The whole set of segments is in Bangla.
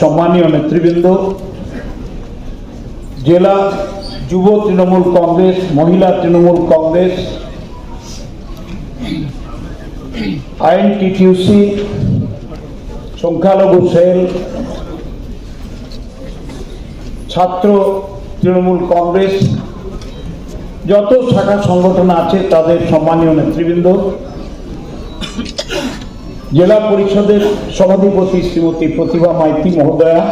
সম্মানীয় নেতৃবৃন্দ, জেলা যুব তৃণমূল কংগ্রেস, মহিলা তৃণমূল কংগ্রেস আইন টিটিউসি সংখ্যালঘু সেল, ছাত্র তৃণমূল কংগ্রেস, যত শাখা সংগঠন আছে তাদের সম্মানীয় নেতৃবৃন্দ জেলা পরিষদের সভাধিপতি শ্রীমতী প্রতিভা মাইতি মহোদয়া,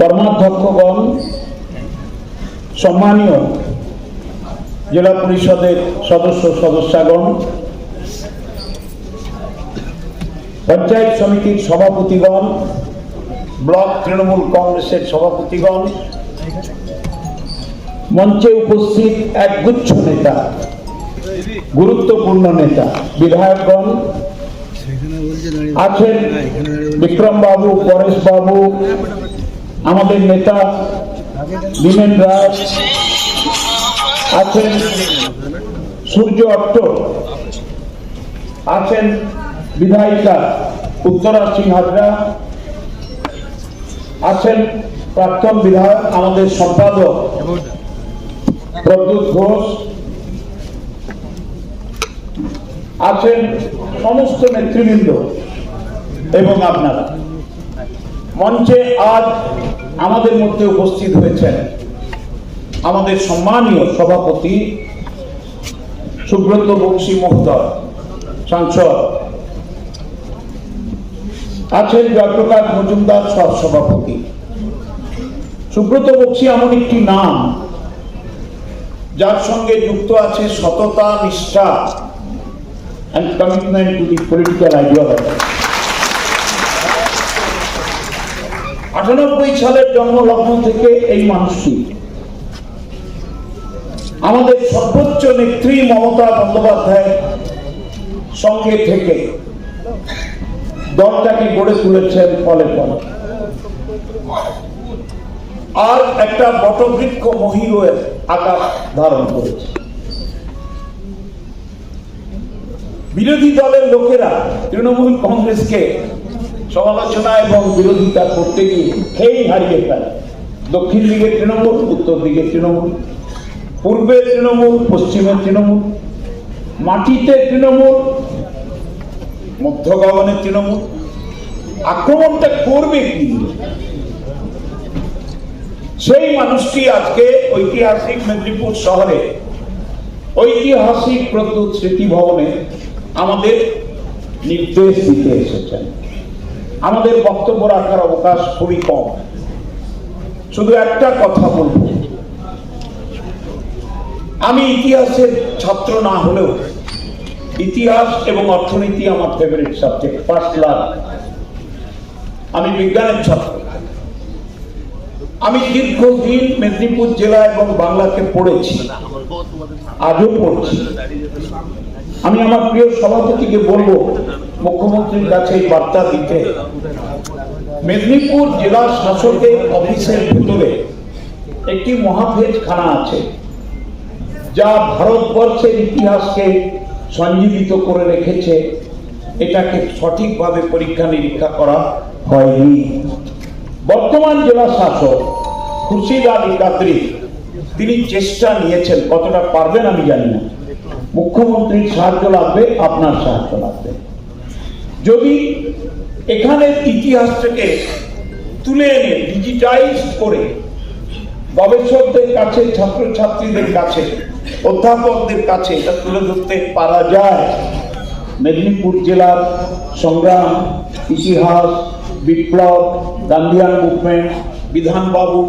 কর্মাধ্যক্ষগণ, সম্মানীয় জেলা পরিষদের সদস্য সদস্যগণ, পঞ্চায়েত সমিতির সভাপতিগণ, ব্লক তৃণমূল কংগ্রেসের সভাপতিগণ, মঞ্চে উপস্থিত একগুচ্ছ নেতা গুরুত্বপূর্ণ নেতা, বিধায়কগণ আছেন বিক্রম বাবু পরেশ বাবু আমাদের নেতা বিমেন রায় আছেন, সূর্য অট্ট আছেন, বিধায়িকা উত্তরা সিং হাজরা আছেন, প্রাক্তন বিধায়ক, আমাদের সম্পাদক প্রদ্যুৎ ঘোষ আছেন সমস্ত নেতৃবৃন্দ এবং আপনারা। মঞ্চে আজ আমাদের মধ্যে উপস্থিত হয়েছেন আমাদের সম্মানীয় সভাপতি সুব্রত বংশী মহোদয়, সাংসদ। আছেন জয়প্রকাশ মজুমদার সহ সভাপতি। সুব্রত বক্সী এমন একটি নাম, যার সঙ্গে যুক্ত আছে সততা, নিষ্ঠা and commitment to the political ideology. আটানব্বই সালের জন্মলগ্ন থেকে এই মানুষটি আমাদের সর্বোচ্চ নেত্রী মমতা বন্দ্যোপাধ্যায়ের সঙ্গে থেকে দলটাকে গড়ে তুলেছেন ফলে ফলে আর একটা বটবৃক্ষ মহিরের আকার ধারণ করেছে বিরোধী দলের লোকেরা তৃণমূল কংগ্রেসকে সমালোচনা এবং বিরোধিতা করতে গিয়ে খেয়েই হারিয়ে ফেলে। দক্ষিণ দিকে তৃণমূল, উত্তর দিকে তৃণমূল, পূর্বে তৃণমূল, পশ্চিমে তৃণমূল, মাটিতে তৃণমূল, মধ্য গগনে তৃণমূল, আক্রমণটা করবে কি? সেই মানুষটি আজকে ঐতিহাসিক মেদিনীপুর শহরে ঐতিহাসিক প্রদ্যুৎ স্মৃতি ভবনে আমাদের নির্দেশ দিতে এসেছেন। আমাদের বক্তব্য রাখার অবকাশ খুবই কম। শুধু একটা কথা বলব। আমি ইতিহাসের ছাত্র না হলেও ইতিহাস এবং অর্থনীতি আমার ফেভারিট সাবজেক্ট ফার্স্ট লাভ আমি বিজ্ঞানের ছাত্র। আমি দীর্ঘদিন মেদিনীপুর জেলা এবং বাংলাকে পড়েছি, আজও পড়ছি। আমি আমার প্রিয় সভাপতিকে বলব, মুখ্যমন্ত্রীর কাছে বার্তা দিতে। মেদিনীপুর জেলা শাসকের অফিসের ভিতরে একটি মহাভেজ খানা আছে, যা ভারতবর্ষের ইতিহাসকে সঞ্জীবিত করে রেখেছে। এটাকে সঠিকভাবে পরীক্ষা নিরীক্ষা করা হয়নি। বর্তমান জেলা শাসক খুরশিদ আলী কাদরি, তিনি চেষ্টা নিয়েছেন, কতটা পারবেন আমি জানি না। মুখ্যমন্ত্রীর সাহায্য লাগবে, আপনার সাহায্য লাগবে। যদি এখানের ইতিহাসটাকে তুলে এনে ডিজিটাইজ করে গবেষকদের কাছে, ছাত্রছাত্রীদের কাছে, অধ্যাপকদের কাছে এটা তুলে ধরতে পারা যায়। মেদিনীপুর জেলার সংগ্রাম, ইতিহাস, বিপ্লব, গান্ধিয়ান মুভমেন্ট, বিধানবাবু,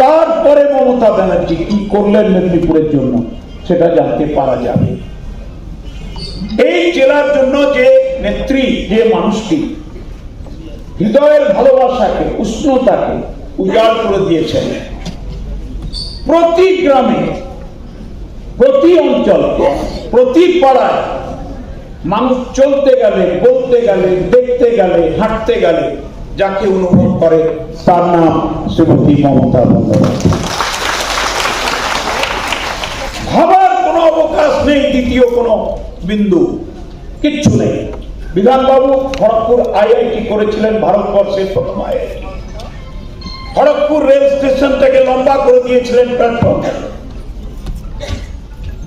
তারপরে মমতা ব্যানার্জি কি করলেন মেদিনীপুরের জন্য? সেটা জানতে পারা যাবে। এই জেলার জন্য যে নেত্রী, যে মানুষটি, হৃদয়ের ভালোবাসাকে, উষ্ণতাকে উজাড় করে দিয়েছেন। প্রতি গ্রামে, প্রতি অঞ্চল প্রতি পাড়ায় মানুষ চলতে গেলে, বলতে গেলে, দেখতে গেলে, হাঁটতে গেলে যাকে অনুভব করে, তার নাম শ্রীমতী মমতা বন্দ্যোপাধ্যায় ভাবার কোনো অবকাশ নেই দ্বিতীয় কোনো বিন্দু। কিচ্ছু নেই। বিধানবাবু খড়গপুর আইআইটি করেছিলেন ভারতবর্ষের প্রথম আইআইটি। খড়গপুর রেল স্টেশনটাকে লম্বা করে দিয়েছিলেন প্ল্যাটফর্ম।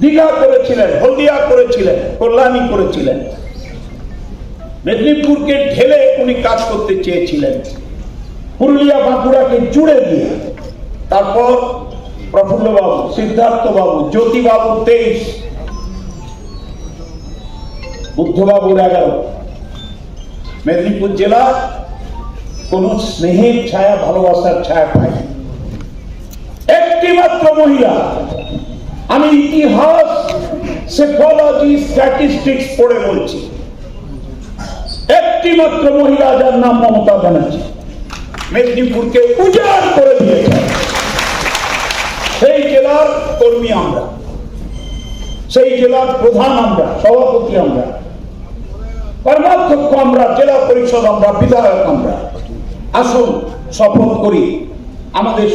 দীঘা করেছিলেন, হলদিয়া করেছিলেন, কল্যাণী করেছিলেন। মেদিনীপুরকে ঢেলে উনি কাজ করতে চেয়েছিলেন। পুরুলিয়া বাঁকুড়াকে জুড়ে দিয়ে। তারপর প্রফুল্লবাবু, সিদ্ধার্থবাবু, জ্যোতিবাবু তেইশ। বুদ্ধবাবুর এগারো মেদিনীপুর জেলা কোন স্নেহের ছায়া, ভালোবাসার ছায়া পায় একটি মাত্র মহিলা, আমি ইতিহাস সেফোলজি স্ট্যাটিস্টিক্স পড়ে বলছি। একটি মাত্র মহিলা যার নাম মমতা ব্যানার্জি, মেদিনীপুরকে উজাড় করে দিয়েছে। সেই জেলার কর্মী আমরা, সেই জেলার প্রধান আমরা, সভাপতি আমরা। কর্মাধ্যক্ষ আমরা, জেলা পরিষদ আমরা, বিধায়ক আমরা। আসুন, শপথ করি। আমাদের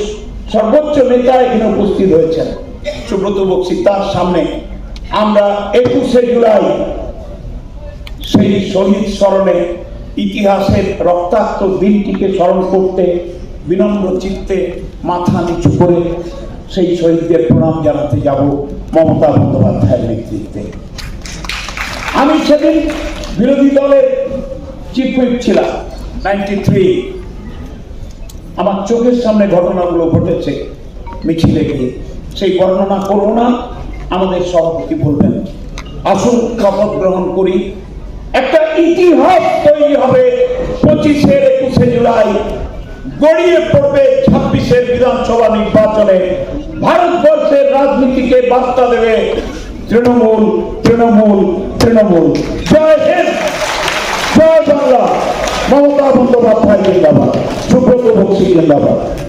সর্বোচ্চ নেতা এখানে উপস্থিত হয়েছেন। সুব্রত বক্সি, তার সামনে আমরা একুশে জুলাই সেই শহীদ স্মরণে ইতিহাসের রক্তাক্ত দিনটিকে স্মরণ করতে, বিনম্র চিত্তে মাথা নিচু করে সেই শহীদদের প্রণাম জানাতে যাব মমতা বন্দ্যোপাধ্যায়ের নেতৃত্বে। আমি সেদিন বিরোধী দলের চিফ হুইপ ছিলাম নাইনটি থ্রি আমার চোখের সামনে ঘটনাগুলো ঘটেছে মিছিলে গিয়ে। সেই বর্ণনা করব না, আমাদের সভাপতি বলবেন। আসুন শপথ গ্রহণ করি। একটা ইতিহাস তৈরি হবে পঁচিশের একুশে জুলাই। গড়িয়ে পড়বে ছাব্বিশের বিধানসভা নির্বাচনে। ভারতবর্ষের রাজনীতিকে বার্তা দেবে তৃণমূল তৃণমূল। তৃণমূল। জয় হিন্দ! জয় বাংলা! মমতা বন্দ্যোপাধ্যায় জিন্দাবাদ। সুব্রত বক্সি জিন্দাবাদ।